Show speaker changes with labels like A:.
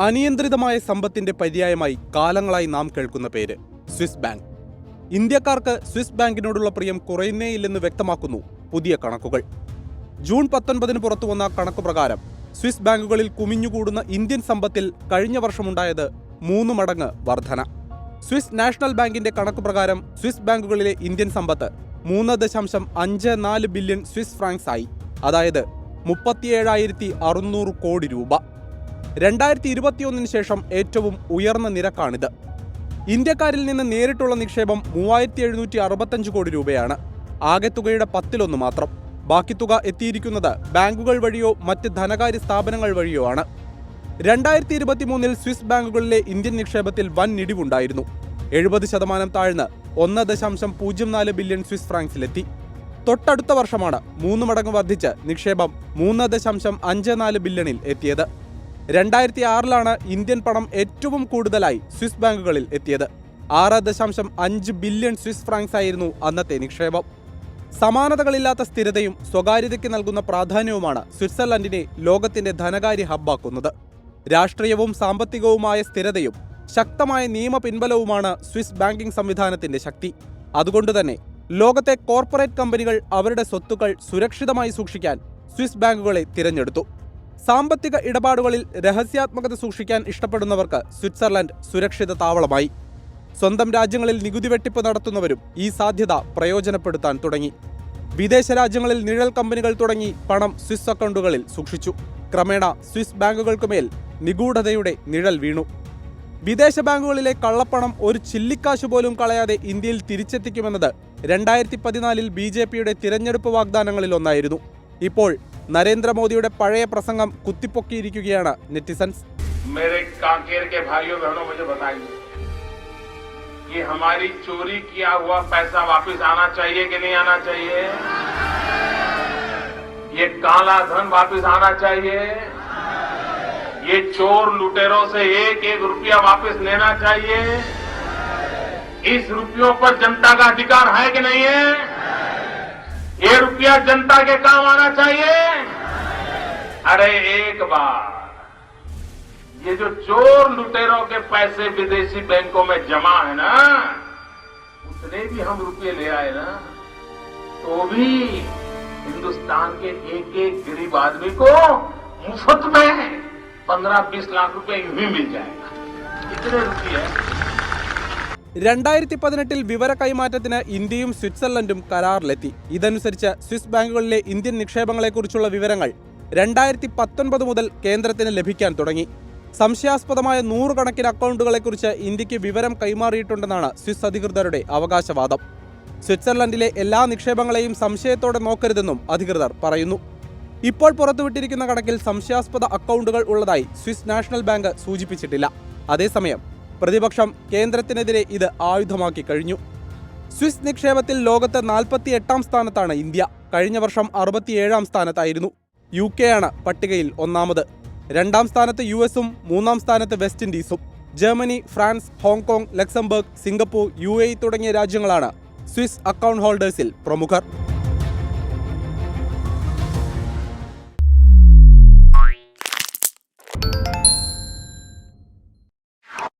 A: അനിയന്ത്രിതമായ സമ്പത്തിന്റെ പര്യായമായി കാലങ്ങളായി നാം കേൾക്കുന്ന പേര് സ്വിസ് ബാങ്ക്. ഇന്ത്യക്കാർക്ക് സ്വിസ് ബാങ്കിനോടുള്ള പ്രിയം കുറയുന്നേയില്ലെന്ന് വ്യക്തമാക്കുന്നു പുതിയ കണക്കുകൾ. ജൂൺ പത്തൊൻപതിന് പുറത്തു വന്ന കണക്കു പ്രകാരം സ്വിസ് ബാങ്കുകളിൽ കുമിഞ്ഞുകൂടുന്ന ഇന്ത്യൻ സമ്പത്തിൽ കഴിഞ്ഞ വർഷമുണ്ടായത് മൂന്ന് മടങ്ങ് വർധന. സ്വിസ് നാഷണൽ ബാങ്കിന്റെ കണക്കു പ്രകാരം സ്വിസ് ബാങ്കുകളിലെ ഇന്ത്യൻ സമ്പത്ത് മൂന്ന് ദശാംശം അഞ്ച് നാല് ബില്യൺ സ്വിസ് ഫ്രാങ്ക്സ് ആയി. അതായത് മുപ്പത്തിയേഴായിരത്തി അറുന്നൂറ് കോടി രൂപ. രണ്ടായിരത്തി ഇരുപത്തിയൊന്നിന് ശേഷം ഏറ്റവും ഉയർന്ന നിരക്കാണിത്. ഇന്ത്യക്കാരിൽ നിന്ന് നേരിട്ടുള്ള നിക്ഷേപം മൂവായിരത്തി എഴുന്നൂറ്റി അറുപത്തഞ്ച് കോടി രൂപയാണ്. ആകെ തുകയുടെ പത്തിലൊന്ന് മാത്രം. ബാക്കി തുക എത്തിയിരിക്കുന്നത് ബാങ്കുകൾ വഴിയോ മറ്റ് ധനകാര്യ സ്ഥാപനങ്ങൾ വഴിയോ ആണ്. രണ്ടായിരത്തി ഇരുപത്തി മൂന്നിൽ സ്വിസ് ബാങ്കുകളിലെ ഇന്ത്യൻ നിക്ഷേപത്തിൽ വൻ ഇടിവുണ്ടായിരുന്നു. എഴുപത് ശതമാനം താഴ്ന്ന് ഒന്ന് ദശാംശം പൂജ്യം നാല് ബില്യൺ സ്വിസ് ഫ്രാങ്ക്സിലെത്തി. തൊട്ടടുത്ത വർഷമാണ് മൂന്ന് മടങ്ങ് വർദ്ധിച്ച് നിക്ഷേപം മൂന്ന് ദശാംശം അഞ്ച് നാല് ബില്യണിൽ എത്തിയത്. രണ്ടായിരത്തി ആറിലാണ് ഇന്ത്യൻ പണം ഏറ്റവും കൂടുതലായി സ്വിസ് ബാങ്കുകളിൽ എത്തിയത്. ആറ് ദശാംശം അഞ്ച് ബില്യൺ സ്വിസ് ഫ്രാങ്ക്സ് ആയിരുന്നു അന്നത്തെ നിക്ഷേപം. സമാനതകളില്ലാത്ത സ്ഥിരതയും സ്വകാര്യതയ്ക്ക് നൽകുന്ന പ്രാധാന്യവുമാണ് സ്വിറ്റ്സർലൻഡിനെ ലോകത്തിന്റെ ധനകാര്യ ഹബ്ബാക്കുന്നത്. രാഷ്ട്രീയവും സാമ്പത്തികവുമായ സ്ഥിരതയും ശക്തമായ നിയമ പിൻബലവുമാണ് സ്വിസ് ബാങ്കിംഗ് സംവിധാനത്തിന്റെ ശക്തി. അതുകൊണ്ടുതന്നെ ലോകത്തെ കോർപ്പറേറ്റ് കമ്പനികൾ അവരുടെ സ്വത്തുക്കൾ സുരക്ഷിതമായി സൂക്ഷിക്കാൻ സ്വിസ് ബാങ്കുകളെ തിരഞ്ഞെടുത്തു. സാമ്പത്തിക ഇടപാടുകളിൽ രഹസ്യാത്മകത സൂക്ഷിക്കാൻ ഇഷ്ടപ്പെടുന്നവർക്ക് സ്വിറ്റ്സർലൻഡ് സുരക്ഷിത താവളമായി. സ്വന്തം രാജ്യങ്ങളിൽ നികുതി വെട്ടിപ്പ് നടത്തുന്നവരും ഈ സാധ്യത പ്രയോജനപ്പെടുത്താൻ തുടങ്ങി. വിദേശ രാജ്യങ്ങളിൽ നിഴൽ കമ്പനികൾ തുടങ്ങി പണം സ്വിസ് അക്കൗണ്ടുകളിൽ സൂക്ഷിച്ചു. ക്രമേണ സ്വിസ് ബാങ്കുകൾക്കുമേൽ നിഗൂഢതയുടെ നിഴൽ വീണു. വിദേശ ബാങ്കുകളിലെ കള്ളപ്പണം ഒരു ചില്ലിക്കാശു പോലും കളയാതെ ഇന്ത്യയിൽ തിരിച്ചെത്തിക്കുമെന്നത് രണ്ടായിരത്തി പതിനാലിൽ ബി ജെ പിയുടെ തിരഞ്ഞെടുപ്പ് വാഗ്ദാനങ്ങളിൽ ഒന്നായിരുന്നു. ഇപ്പോൾ നരേന്ദ്രമോദിയുടെ പഴയ പ്രസംഗം കുത്തിപ്പൊക്കിയിരിക്കുകയാണ് നെറ്റിസൺസ്
B: मेरे कांकेर के भाइयों बहनों मुझे बताइए कि हमारी चोरी किया हुआ पैसा वापस आना चाहिए कि नहीं आना चाहिए ये काला धन वापस आना चाहिए ये चोर लुटेरों से एक एक रुपया वापस लेना चाहिए इस रुपयों पर जनता का अधिकार है कि नहीं है ये रुपया जनता के काम आना चाहिए। अरे एक बार, ये जो चोर लुटेरों के पैसे विदेशी बैंकों में जमा है ना, उतने भी हम रुपये ले आए ना तो भी हिंदुस्तान के एक एक गरीब आदमी को मुफ़्त में पंद्रह बीस लाख रुपए यूँ ही मिल जाएगा। इतने रुपये।
A: രണ്ടായിരത്തി പതിനെട്ടിൽ വിവര കൈമാറ്റത്തിന് ഇന്ത്യയും സ്വിറ്റ്സർലൻഡും കരാറിലെത്തി. ഇതനുസരിച്ച് സ്വിസ് ബാങ്കുകളിലെ ഇന്ത്യൻ നിക്ഷേപങ്ങളെക്കുറിച്ചുള്ള വിവരങ്ങൾ രണ്ടായിരത്തി പത്തൊൻപത് മുതൽ കേന്ദ്രത്തിന് ലഭിക്കാൻ തുടങ്ങി. സംശയാസ്പദമായ നൂറുകണക്കിന് അക്കൗണ്ടുകളെക്കുറിച്ച് ഇന്ത്യയ്ക്ക് വിവരം കൈമാറിയിട്ടുണ്ടെന്നാണ് സ്വിസ് അധികൃതരുടെ അവകാശവാദം. സ്വിറ്റ്സർലൻഡിലെ എല്ലാ നിക്ഷേപങ്ങളെയും സംശയത്തോടെ നോക്കരുതെന്നും അധികൃതർ പറയുന്നു. ഇപ്പോൾ പുറത്തുവിട്ടിരിക്കുന്ന കണക്കിൽ സംശയാസ്പദ അക്കൗണ്ടുകൾ ഉള്ളതായി സ്വിസ് നാഷണൽ ബാങ്ക് സൂചിപ്പിച്ചിട്ടില്ല. അതേസമയം പ്രതിപക്ഷം കേന്ദ്രത്തിനെതിരെ ഇത് ആയുധമാക്കി കഴിഞ്ഞു. സ്വിസ് നിക്ഷേപത്തിൽ ലോകത്ത് നാൽപ്പത്തി എട്ടാം സ്ഥാനത്താണ് ഇന്ത്യ. കഴിഞ്ഞ വർഷം അറുപത്തിയേഴാം സ്ഥാനത്തായിരുന്നു. യു കെ ആണ് പട്ടികയിൽ ഒന്നാമത്. രണ്ടാം സ്ഥാനത്ത് യു എസും മൂന്നാം സ്ഥാനത്ത് west ഇൻഡീസും. Germany France Hong Kong Luxembourg Singapore U തുടങ്ങിയ രാജ്യങ്ങളാണ് സ്വിസ് അക്കൗണ്ട് ഹോൾഡേഴ്സിൽ പ്രമുഖർ.